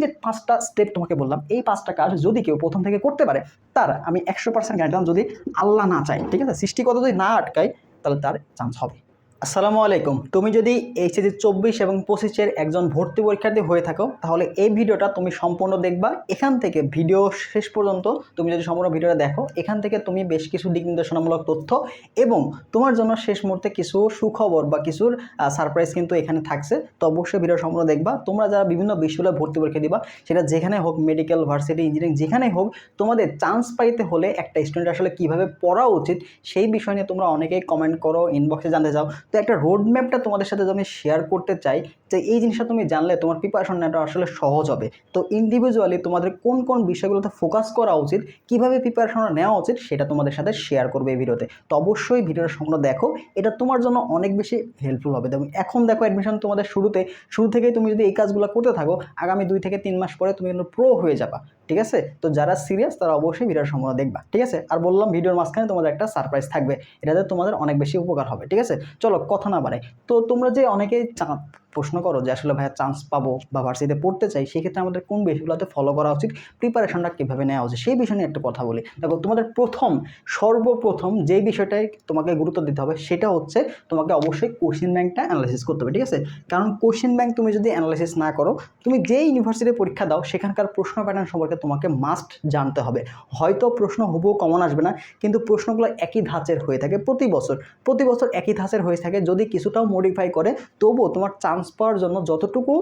যে পাঁচটা স্টেপ তোমাকে বললাম, এই পাঁচটা কাজ যদি কেউ প্রথম থেকে করতে পারে, তার আমি একশো পার্সেন্ট গ্যারান্টি যদি আল্লাহ না চাই ঠিক আছে? সৃষ্টিগত যদি না আটকায়, তাহলে তার চান্স হবে। আসসালামু আলাইকুম। তুমি যদি এইচএসি চব্বিশ এবং পঁচিশের একজন ভর্তি পরীক্ষার্থী হয়ে থাকো, তাহলে এই ভিডিওটা তুমি সম্পূর্ণ দেখবা। এখান থেকে ভিডিও শেষ পর্যন্ত তুমি যদি সম্পূর্ণ ভিডিওটা দেখো, এখান থেকে তুমি বেশ কিছু দিক নির্দেশনামূলক তথ্য এবং তোমার জন্য শেষ মুহূর্তে কিছু সুখবর বা কিছুর সারপ্রাইজ কিন্তু এখানে থাকছে। তো অবশ্যই ভিডিও সম্পূর্ণ দেখবা। তোমরা যারা বিভিন্ন বিশ্ববিদ্যালয়ে ভর্তি পরীক্ষা দিবা, সেটা যেখানে হোক মেডিকেল ভার্সিটি ইঞ্জিনিয়ারিং যেখানে হোক, তোমাদের চান্স পাইতে হলে একটা স্টুডেন্ট আসলে কীভাবে পড়া উচিত, সেই বিষয় নিয়ে তোমরা অনেকেই কমেন্ট করো ইনবক্সে জানতে চাও। তো একটা রোড ম্যাপটা তোমাদের সাথে আমি শেয়ার করতে চাই, যে এই জিনিসটা তুমি জানলে তোমার প্রিপারেশন নেওয়াটা আসলে সহজ হবে। তো ইন্ডিভিজুয়ালি তোমাদের কোন কোন বিষয়গুলোতে ফোকাস করা উচিত, কীভাবে প্রিপারেশনটা নেওয়া উচিত, সেটা তোমাদের সাথে শেয়ার করবে এই ভিডিওতে তো। অবশ্যই ভিডিওটা সম্পূর্ণ দেখো, এটা তোমার জন্য অনেক বেশি হেল্পফুল হবে। দেখো, এখন দেখো অ্যাডমিশন তোমাদের শুরুতে, শুরু থেকেই তুমি যদি এই কাজগুলো করতে থাকো, আগামী দুই থেকে তিন মাস পরে তুমি কিন্তু প্রো হয়ে যাবা। ঠিক আছে? তো যারা সিরিয়াস তারা অবশ্যই ভিডিওর সম্পূর্ণ দেখবা, ঠিক আছে? আর বললাম ভিডিওর মাঝখানে তোমাদের একটা সারপ্রাইজ থাকবে, এটাতে তোমাদের অনেক বেশি উপকার হবে, ঠিক আছে? চলো, কথা না বাড়াই। তো তোমরা যে অনেকেই প্রশ্ন করো যে আসলে ভাইয়া চান্স পাবো বা ভার্সিটিতে পড়তে চাই, সেক্ষেত্রে আমাদের কোন বিষয়গুলোতে ফলো করা উচিত? প্রিপারেশনটা কীভাবে নেওয়া উচিত? সেই বিষয় নিয়ে একটা কথা বলি। দেখো, তোমাদের প্রথম, সর্বপ্রথম যে বিষয়টাই তোমাকে গুরুত্ব দিতে হবে সেটা হচ্ছে তোমাকে অবশ্যই কোশ্চেন ব্যাংকটা অ্যানালাইসিস করতে হবে, ঠিক আছে? কারণ কোশ্চেন ব্যাংক তুমি যদি অ্যানালাইসিস না করো, তুমি যে ইউনিভার্সিটিতে পরীক্ষা দাও, সেখানকার প্রশ্ন প্যাটার্ন সম্পর্কে তোমাকে মাস্ট জানতে হবে। হয়তো প্রশ্ন হুবহু কমন আসবে না, কিন্তু প্রশ্নগুলো একই ধাঁচের হয়ে থাকে প্রতি বছর। প্রতি বছর একই ধাঁচের হয়ে থাকে, যদি কিছুটাও মডিফাই করে, তবুও তোমার চান্স পাওয়ার জন্য যতটুকু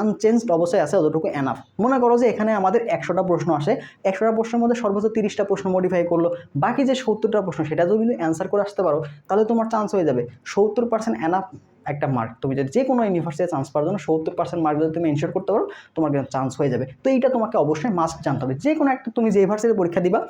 আনচেঞ্জড অবস্থায় আছে, ততটুকু এনাফ মনে করো যে এখানে আমাদের একশোটা প্রশ্ন আসে, একশোটা প্রশ্নের মধ্যে সর্বোচ্চ তিরিশটা প্রশ্ন মডিফাই করল, বাকি যে সত্তরটা প্রশ্ন সেটা যদি অ্যান্সার করে আসতে পারো, তাহলে তোমার চান্স হয়ে যাবে। সত্তর পার্সেন্ট এনাফ একটা মার্ক তুমি যদি যে কোনো ইউনিভার্সিটিতে চান্স পাওয়ার জন্য সত্তর পার্সেন্ট মার্ক যদি তুমি এনশিওর করতে পারো, তোমার চান্স হয়ে যাবে। তো এইটা তোমাকে অবশ্যই মাস্ট জানতে হবে। যে কোনো একটা তুমি যে ইউনিভার্সিটিতে পরীক্ষা দিবা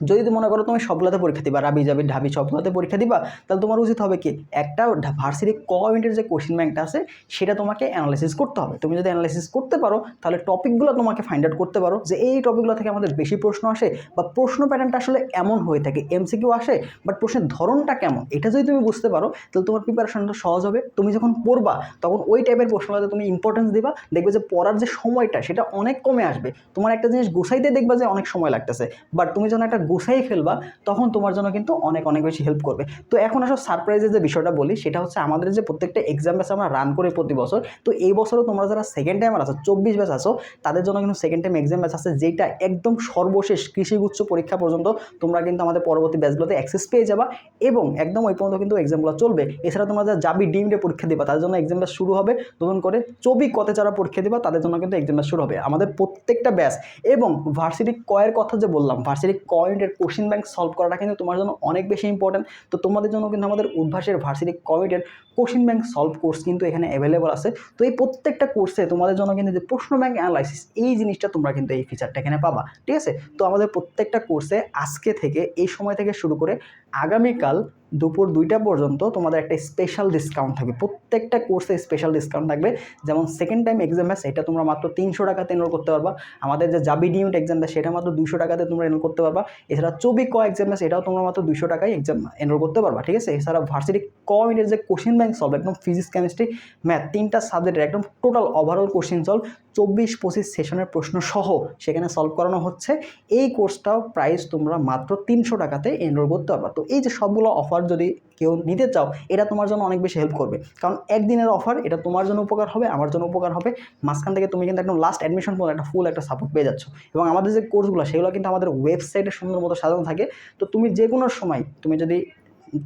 যদি তুমি মনে করো তুমি সবগুলোতে পরীক্ষা দিবা, রাবি যাবি, ঢাবি সবগুলোতে পরীক্ষা দিবা, তাহলে তোমার উচিত হবে কি? একটা ভার্সিটি ক ইউনিটের যে কোশ্চেন ব্যাংকটা আছে, সেটা তোমাকে অ্যানালাইসিস করতে হবে। তুমি যদি অ্যানালাইসিস করতে পারো, তাহলে টপিকগুলো তোমাকে ফাইন্ড আউট করতে পারো যে এই টপিকগুলো থেকে আমাদের বেশি প্রশ্ন আসে বা প্রশ্ন প্যাটার্নটা আসলে এমন হয়ে থাকে এমসিকিউ আসে বাট প্রশ্নের ধরনটা কেমন, এটা যদি তুমি বুঝতে পারো, তাহলে তোমার প্রিপারেশনটা সহজ হবে। তুমি যখন পড়বা, তখন ওই টাইপের প্রশ্নগুলোতে তুমি ইম্পর্টেন্স দিবা, দেখবে যে পড়ার যে সময়টা, সেটা অনেক কমে আসবে। তোমার একটা জিনিস গুছাইতে দেখবা যে অনেক সময় লাগতেছে বাট তুমি যখন একটা গুছাই ফেলবা, তখন তোমার জন্য কিন্তু অনেক অনেক বেশি হেল্প করবে। তো এখন আসলে সারপ্রাইজের যে বিষয়টা বলি, সেটা হচ্ছে আমাদের যে প্রত্যেকটা এক্সাম ব্যাচ আমরা রান করি প্রতি বছর, তো এই বছরও তোমরা যারা সেকেন্ড টাইমার আছো, চব্বিশ ব্যাচ আছো, তাদের জন্য কিন্তু সেকেন্ড টাইম এক্সাম ব্যাচ আছে যেটা একদম সর্বশেষ কৃষিগুচ্ছ পরীক্ষা পর্যন্ত তোমরা কিন্তু আমাদের পরবর্তী ব্যাচগুলোতে অ্যাক্সেস পেয়ে যাবা এবং একদম ওই পর্যন্ত কিন্তু এক্সামগুলো চলবে। এছাড়া তোমরা যারা যাবি ডিমে পরীক্ষা দিবা, তাদের জন্য এক্সাম ব্যাচ শুরু হবে। নতুন করে চবি কতে যারা পরীক্ষা দিবা, তাদের জন্য কিন্তু এক্সাম ব্যাচ শুরু হবে। আমাদের প্রত্যেকটা ব্যাচ এবং ভার্সিটি কয়ের কথা যে বললাম ভার্সিটি কয়েন্টের কোশ্চিন ব্যাংক সলভ করাটা কিন্তু তোমার জন্য অনেক বেশি ইম্পর্টেন্ট তো তোমাদের জন্য কিন্তু আমাদের উদ্ভাসের ভার্সিটি কয়েন্টের কোশ্চিন ব্যাংক সলভ কোর্স কিন্তু এখানে অ্যাভেলেবল আছে। তো এই প্রত্যেকটা কোর্সে তোমাদের জন্য কিন্তু যে প্রশ্ন ব্যাংক অ্যানালাইসিস এই জিনিসটা তোমরা কিন্তু এই ফিচারটা এখানে পাবা। ঠিক আছে? তো আমাদের প্রত্যেকটা কোর্সে আজকে থেকে এই সময় থেকে শুরু করে আগামীকাল দুপুর দুইটা পর্যন্ত তোমাদের একটা স্পেশাল ডিসকাউন্ট থাকবে। প্রত্যেকটা কোর্সে স্পেশাল ডিসকাউন্ট থাকবে। যেমন সেকেন্ড টাইম এক্সাম ব্যাচ এটা তোমরা মাত্র তিনশো টাকাতে এনরোল করতে পারবা। আমাদের যে জাবি ডিউট এক্সাম ব্যাচ সেটা মাত্র দুশো টাকাতে তোমরা এনরোল করতে পারবা। এছাড়া চবি ক এক্সাম ব্যাচ এটাও তোমরা মাত্র দুশো টাকায় এক্সাম এনরোল করতে পারবা, ঠিক আছে? এছাড়া ভার্সিটি ক ইউনিটের যে কোশ্চিন ব্যাংক সলভ একদম ফিজিক্স কেমিস্ট্রি ম্যাথ তিনটা সাবজেক্টের একদম টোটাল ওভারঅল কোশ্চিন সলভ চব্বিশ পঁচিশ সেশনের প্রশ্ন সহ সেখানে সলভ করানো হচ্ছে। এই কোর্সটাও প্রাইস তোমরা মাত্র তিনশো টাকাতে এনরোল করতে পারবা। তো এই যে সবগুলো অফার যদি কেউ নিতে চাও, এটা তোমার জন্য অনেক বেশি হেল্প করবে। কারণ একদিনের অফার এটা তোমার জন্য উপকার হবে, আমার জন্য উপকার হবে। মাঝখান থেকে তুমি কিন্তু একদম লাস্ট অ্যাডমিশন পর্যন্ত একটা ফুল একটা সাপোর্ট পেয়ে যাচ্ছ। এবং আমাদের যে কোর্সগুলো সেগুলো কিন্তু আমাদের ওয়েবসাইটে সুন্দর মতো সাজানো থাকে। তো তুমি যে কোনো সময়, তুমি যদি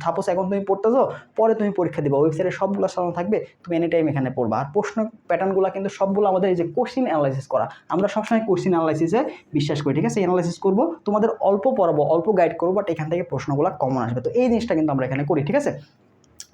সাপোজ এখন তুমি পড়তেছো, পরে তুমি পরীক্ষা দিবা। ওয়েবসাইটে সবগুলো সাজানো থাকবে, তুমি এনি টাইম এখানে পড়বা। আর প্রশ্ন প্যাটার্নগুলো কিন্তু সবগুলো আমাদের এই যে কোশ্চিন অ্যানালাইসিস করা, আমরা সবসময় কোশ্চিন অ্যানালাইসিসে বিশ্বাস করি, ঠিক আছে? অ্যানালাইসিস করব, তোমাদের অল্প পড়াবো, অল্প গাইড করব বাট এখান থেকে প্রশ্নগুলো কমন আসবে। তো এই জিনিসটা কিন্তু আমরা এখানে করি, ঠিক আছে?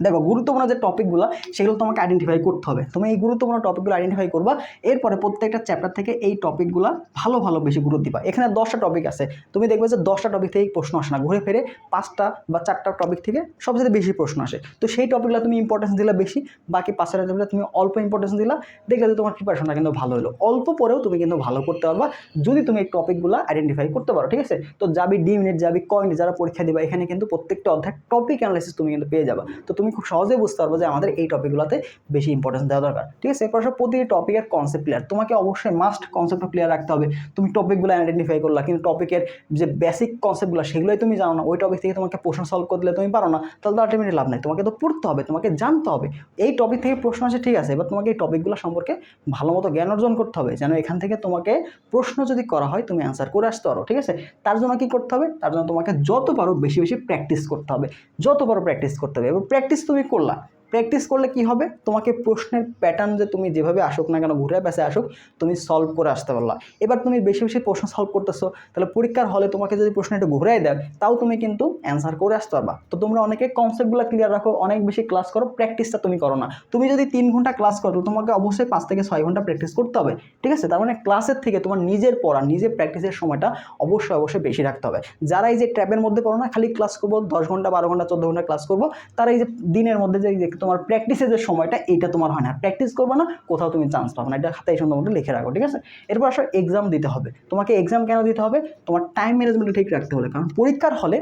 দেখো, গুরুত্বপূর্ণ যে টপিকগুলো সেগুলো তোমাকে আইডেন্টিফাই করতে হবে। তুমি এই গুরুত্বপূর্ণ টপিকগুলো আইডেন্টিফাই করবা, এরপরে প্রত্যেকটা চ্যাপ্টার থেকে এই টপিকগুলো ভালো ভালো বেশি গুরুত্ব দিবা। এখানে দশটা টপিক আছে। তুমি দেখবে যে দশটা টপিক থেকে প্রশ্ন আসে না। ঘুরে ফিরে পাঁচটা বা চারটা টপিক থেকে সবচেয়ে বেশি প্রশ্ন আসে। তো সেই টপিকগুলো তুমি ইম্পর্টেন্স দিলে বেশি, বাকি পাঁচটা টপিকগুলো তুমি অল্প ইম্পর্টেন্স দিলা, দেখলে তোমার প্রিপারেশনটা কিন্তু ভালো হলো। অল্প পরেও তুমি কিন্তু ভালো করতে পারবা যদি তুমি এই টপিকগুলো আইডেন্টিফাই করতে পারো, ঠিক আছে? তো যাবি ডি মিনিট যাবি ক মিনিট যারা পরীক্ষা দিবা, এখানে কিন্তু প্রত্যেকটা অধ্যায় টপিক অ্যানালাইসিস তুমি কিন্তু পেয়ে যাবা। তো তুমি তুমি খুব সহজেই বুঝতে পারব যে আমাদের এই টপিকগুলোতে বেশি ইম্পর্টেন্স দেওয়া দরকার। ঠিক আছে? এরপর প্রতিটি টপিকের কনসেপ্ট ক্লিয়ার তোমাকে অবশ্যই মাস্ট কনসেপ্ট ক্লিয়ার রাখতে হবে। তুমি টপিকগুলো আইডেন্টিফাই করলা, কিন্তু টপিকের যে বেসিক কনসেপ্টগুলো সেগুলোই তুমি জানো না। ওই টপিক থেকে তোমাকে প্রশ্ন সলভ করে দিলে তুমি পারো না। তাহলে তো আলটিমেটলি লাভ নেই। তোমাকে তো পড়তে হবে, তোমাকে জানতে হবে। এই টপিক থেকে প্রশ্ন আছে ঠিক আছে? এবার তোমাকে এই টপিকগুলো সম্পর্কে ভালো মতো জ্ঞান অর্জন করতে হবে। যেন এখান থেকে তোমাকে প্রশ্ন যদি করা হয়, তুমি অ্যান্সার করে আসতে পারো, ঠিক আছে? তার জন্য কী করতে হবে? তার জন্য তোমাকে যত পারো বেশি বেশি প্র্যাকটিস করতে হবে। যত পারো প্র্যাকটিস করতে হবে। এবার প্র্যাকটিস তুমি করলা। প্র্যাকটিস করলে কি হবে? তোমাকে প্রশ্নের প্যাটার্ন যে তুমি যেভাবে আসুক না কেন, ঘুরে পেছে আসুক, তুমি সলভ করে আসতে পারলা। এবার তুমি বেশি বেশি প্রশ্ন সলভ করতেছো, তাহলে পরীক্ষার হলে তোমাকে যদি প্রশ্ন একটু ঘুরাই দেয়, তাও তুমি কিন্তু অ্যান্সার করে আসতে পারবা। তো তোমরা অনেকে কনসেপ্টগুলো ক্লিয়ার রাখো, অনেক বেশি ক্লাস করো প্র্যাকটিসটা তুমি করো না। তুমি যদি তিন ঘণ্টা ক্লাস করো তোমাকে অবশ্যই পাঁচ থেকে ছয় ঘণ্টা প্র্যাকটিস করতে হবে। ঠিক আছে? তার মানে ক্লাসের থেকে তোমার নিজের পড়া, নিজের প্র্যাকটিসের সময়টা অবশ্যই অবশ্যই বেশি রাখতে হবে। যারা এই যে ট্র্যাবের মধ্যে পড়ো না, খালি ক্লাস করব, দশ ঘণ্টা, বারো ঘণ্টা, চোদ্দ ঘণ্টা ক্লাস করব, তারা এই যে দিনের মধ্যে যে তোমার প্র্যাকটিসের যে সময়টা, এইটা তোমার হয় না। প্র্যাকটিস করবে না, কোথাও তুমি চান্স পাবো না। এটা খাতায় মতো লিখে রাখো, ঠিক আছে? এরপর আসলে এক্সাম দিতে হবে। তোমাকে এক্সাম কেন দিতে হবে? তোমার টাইম ম্যানেজমেন্ট ঠিক রাখতে হবে। কারণ পরীক্ষার হলে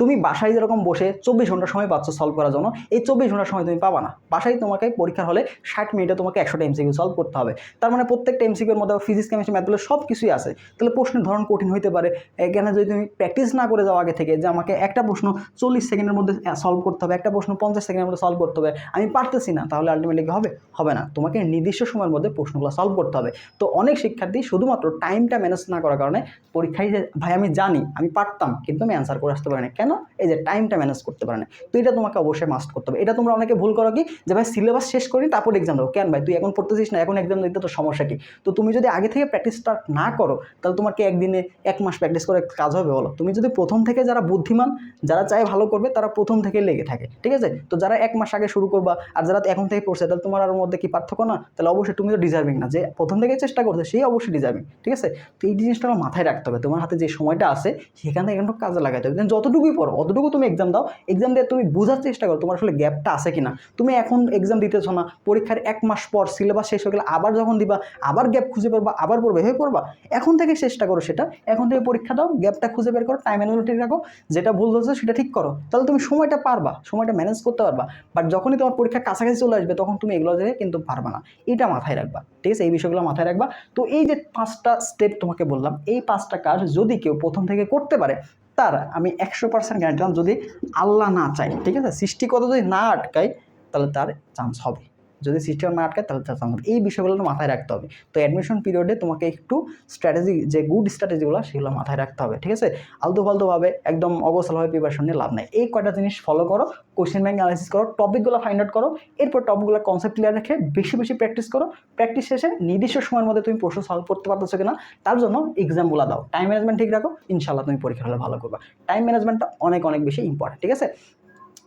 তুমি বাসায় যেরকম বসে চব্বিশ ঘণ্টা সময় পাচ্ছ সলভ করার জন্য, এই চব্বিশ ঘণ্টার সময় তুমি পাবা না। বাসায় তোমাকে পরীক্ষার হলে ষাট মিনিটে তোমাকে একশোটা এমসিকিউ সলভ করতে হবে। তার মানে প্রত্যেকটা এমসিকিউর মধ্যে ফিজিক্স কেমিস্ট্রি ম্যাথগুলো সব কিছুই আছে। তাহলে প্রশ্নের ধরন কঠিন হইতে পারে। এখানে যদি তুমি প্র্যাকটিস না করে যাও আগে থেকে যে আমাকে একটা প্রশ্ন চল্লিশ সেকেন্ডের মধ্যে সলভ করতে হবে, একটা প্রশ্ন পঞ্চাশ সেকেন্ডের মধ্যে সলভ করতে হবে, আমি পারতেছি না, তাহলে আলটিমেটলি হবে? হবে না। তোমাকে নির্দিষ্ট সময়ের মধ্যে প্রশ্নগুলো সলভ করতে হবে। তো অনেক শিক্ষার্থী শুধুমাত্র টাইমটা ম্যানেজ না করার কারণে পরীক্ষায় ভাই, আমি জানি, আমি পারতাম, কিন্তু আমি অ্যান্সার করে আসতে পারি না কেন? এই যে টাইমটা ম্যানেজ করতে পারে না। তো এটা তোমাকে অবশ্যই মাস্ট করতে হবে। এটা তোমরা অনেকে ভুল করো কি? যে ভাই সিলেবাস শেষ করি তারপর এক্সাম দেবো। কেন ভাই? তুই এখন পড়তেছিস না, এখন এক্সাম দিতে তো সমস্যা কি? তো তুমি যদি আগে থেকে প্র্যাকটিস স্টার্ট না করো, তাহলে তোমার কি একদিনে এক মাস প্র্যাকটিস করে কাজ হবে বলো? তুমি যদি প্রথম থেকে যারা বুদ্ধিমান, যারা চায় ভালো করবে, তারা প্রথম থেকে লেগে থাকে। ঠিক আছে? তো যারা এক মাস আগে শুরু করবা, আর যারা এখন থেকে পড়ছে, তাহলে তোমার আর মধ্যে কি পার্থক্য না? তাহলে অবশ্যই তুমি তো ডিজার্ভিং না। যে প্রথম থেকে চেষ্টা করছে, সেই অবশ্যই ডিজার্ভিং ঠিক আছে? তো এই জিনিসটা মাথায় রাখতে হবে। তোমার হাতে যে সময়টা আছে, সেখান একটু কাজে লাগাতে হবে। যতটুকুই পড়ো অতটুকু তুমি এক্সাম দাও এক্সাম দিয়ে তুমি বোঝার চেষ্টা করো তোমার আসলে গ্যাপটা আছে কিনা। তুমি এখন এক্সাম দিতেছো না, পরীক্ষার এক মাস পর সিলেবাস শেষ হয়ে গেলে আবার যখন দিবা, আবার গ্যাপ খুঁজে পারবা আবার পড়বে, হয়ে পড়বা। এখন থেকে চেষ্টা করো সেটা। এখন থেকে পরীক্ষা দাও গ্যাপটা খুঁজে বের করো টাইম ম্যানেজমেন্ট ঠিক রাখো, যেটা ভুল হচ্ছে সেটা ঠিক করো। তাহলে তুমি সময়টা পারবা, সময়টা ম্যানেজ করতে পারবা। বাট যখনই তোমার পরীক্ষা কাছাকাছি চলে আসবে, তখন তুমি এগুলো দেখে কিন্তু পারবা না। এটা মাথায় রাখবা, ঠিক আছে? এই বিষয়গুলো মাথায় রাখবা। তো এই যে পাঁচটা স্টেপ তোমাকে বললাম, এই পাঁচটা কাজ যদি কেউ প্রথম থেকে করতে পারে তার আমি একশো পার্সেন্ট গ্যারান্টি যদি আল্লাহ না চায়, ঠিক আছে? সৃষ্টিকতা যদি না আটকায়, তাহলে তার চান্স হবে। যদি সিস্টেম না আটকায় তাহলে চান্স এই বিষয়গুলো মাথায় রাখতে হবে। তো অ্যাডমিশন পিরিয়ডে তোমাকে একটু স্ট্র্যাটেজি যে গুড স্ট্র্যাটেজিগুলো সেগুলো মাথায় রাখতে হবে, ঠিক আছে? আলতু ফালতুভাবে একদম অগোছালভাবে প্রিপারেশন নিয়ে লাভ নেই। এই কয়টা জিনিস ফলো করো কোশ্চেন ব্যাংক অ্যানালিসিস করো টপিকগুলো ফাইন্ড আউট করো, এরপর টপিকগুলো কনসেপ্ট ক্লিয়ার রেখে বেশি বেশি প্র্যাকটিস করো। প্র্যাকটিস শেষে নির্দিষ্ট সময়ের মধ্যে তুমি প্রশ্ন সলভ করতে পারতেছো কিনা, তার জন্য এক্সামগুলো দাও। টাইম ম্যানেজমেন্ট ঠিক রাখো ইনশাল্লাহ তুমি পরীক্ষা হলে ভালো করবা। টাইম ম্যানেজমেন্টটা অনেক অনেক বেশি ইম্পর্টেন্ট ঠিক আছে?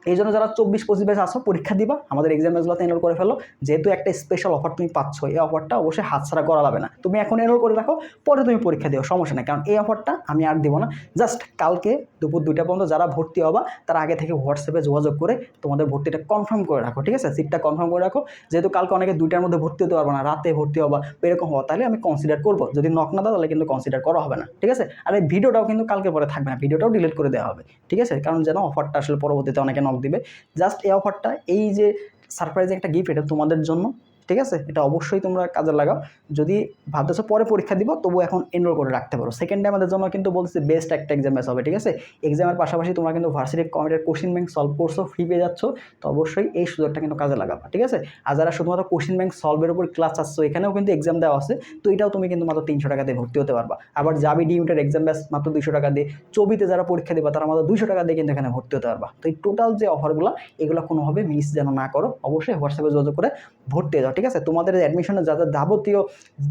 এই জন্য যারা চব্বিশ পঁচিশ ব্যাচ আসো পরীক্ষা দিবা, আমাদের এক্সাম ব্যাচগুলোতে এনরোল করে ফেলো। যেহেতু একটা স্পেশাল অফার তুমি পাচ্ছ, এই অফারটা অবশ্যই হাতছাড়া করা যাবে না। তুমি এখন এনরোল করে রাখো পরে তুমি পরীক্ষা দিও, সমস্যা নেই। কারণ এই অফারটা আমি আর দেবো না। জাস্ট কালকে দুপুর দুইটা পর্যন্ত যারা ভর্তি হবা, তারা আগে থেকে হোয়াটসঅ্যাপে যোগাযোগ করে তোমাদের ভর্তিটা কনফার্ম করে রাখো, ঠিক আছে? সিটটা কনফার্ম করে রাখো। যেহেতু কালকে অনেকে দুইটার মধ্যে ভর্তি হতে পারব না, রাতে ভর্তি হবা, এরকম হওয়া, তাহলে আমি কনসিডার করব। যদি নক না দাও, তাহলে কিন্তু কনসিডার করা হবে না, ঠিক আছে? আর এই ভিডিওটাও কিন্তু কালকে পরে থাকবে না ভিডিওটাও ডিলিট করে দেওয়া হবে, ঠিক আছে? কারণ যেন অফারটা আসলে পরবর্তীতে অনেকে নক দিবে। জাস্ট এই অফারটা এই যে সারপ্রাইজ একটা গিফট এটা তোমাদের জন্য। ঠিক আছে? এটা অবশ্যই তোমরা কাজে লাগাও। যদি ভাবতেছো পরে পরীক্ষা দিব তবু এখন এনরোল করে রাখতে পারো। সেকেন্ড আমাদের জন্য কিন্তু বলছে বেস্ট একটা এক্সাম ব্যাস হবে, ঠিক আছে? এক্সামের পাশাপাশি তোমরা কিন্তু ভার্সিটি কমিটির কোশ্চিন ব্যাংক সলভ করছ ফ্রি পেয়ে যাচ্ছ। তো অবশ্যই এই সুযোগটা কিন্তু কাজে লাগাবা, ঠিক আছে? আর যারা শুধুমাত্র কোশ্চিন ব্যাংক সলভের উপর ক্লাস আসছো, এখানেও কিন্তু এক্সাম দেওয়া আছে। তো এটাও তুমি কিন্তু মাত্র তিনশো টাকা দিয়ে ভর্তি হতে পারবা। আবার যাবি ডিউটের এক্সাম ব্যাস মাত্র দুইশো টাকা দিয়ে। চবিতে যারা পরীক্ষা দেবা, তারা মাত্র দুইশো টাকা দিয়ে কিন্তু এখানে ভর্তি হতে পারবা। তো এই টোটাল যে অফারগুলো এগুলো কোনোভাবে মিস যেন না করো, অবশ্যই হোয়াটসঅ্যাপে যোগাযোগ করে ভর্তি হয়ে যাও ঠিক আছে? তোমাদের অ্যাডমিশনে যা যা যাবতীয়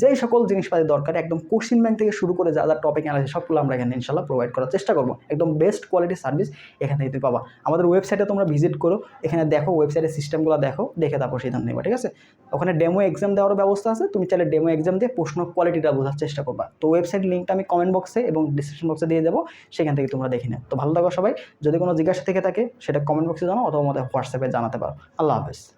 যেই সকল জিনিসপাতি দরকার, একদম কোশ্চিন ব্যাংক থেকে শুরু করে যা যা টপিক অ্যানালিসিস সবগুলো আমরা এখানে ইনশাল্লাহ প্রোভাইড করার চেষ্টা করব। একদম বেস্ট কোয়ালিটির সার্ভিস এখান তুমি পাবা। আমাদের ওয়েবসাইটে তোমরা ভিজিট করো, এখানে দেখো ওয়েবসাইটের সিস্টেমগুলো দেখো, দেখে তারপর সিদ্ধান্ত নেবা, ঠিক আছে? ওখানে ডেমো এক্সাম দেওয়ারও ব্যবস্থা আছে, তুমি চাইলে ডেমো এক্সাম দিয়ে প্রশ্ন কোয়ালিটিটা বোঝার চেষ্টা করবা। তো ওয়েবসাইট লিঙ্কটা আমি কমেন্ট বক্সে এবং ডিসক্রিপশন বক্সে দিয়ে দেবো, সেখান থেকে তোমরা দেখে নাও। তো ভালো থাকো সবাই, যদি কোনো জিজ্ঞাসা থেকে থাকে, সেটা কমেন্ট বক্সে জানাও অথবা আমাদের হোয়াটসঅ্যাপে জানাতে পারো। আল্লাহ হাফেজ।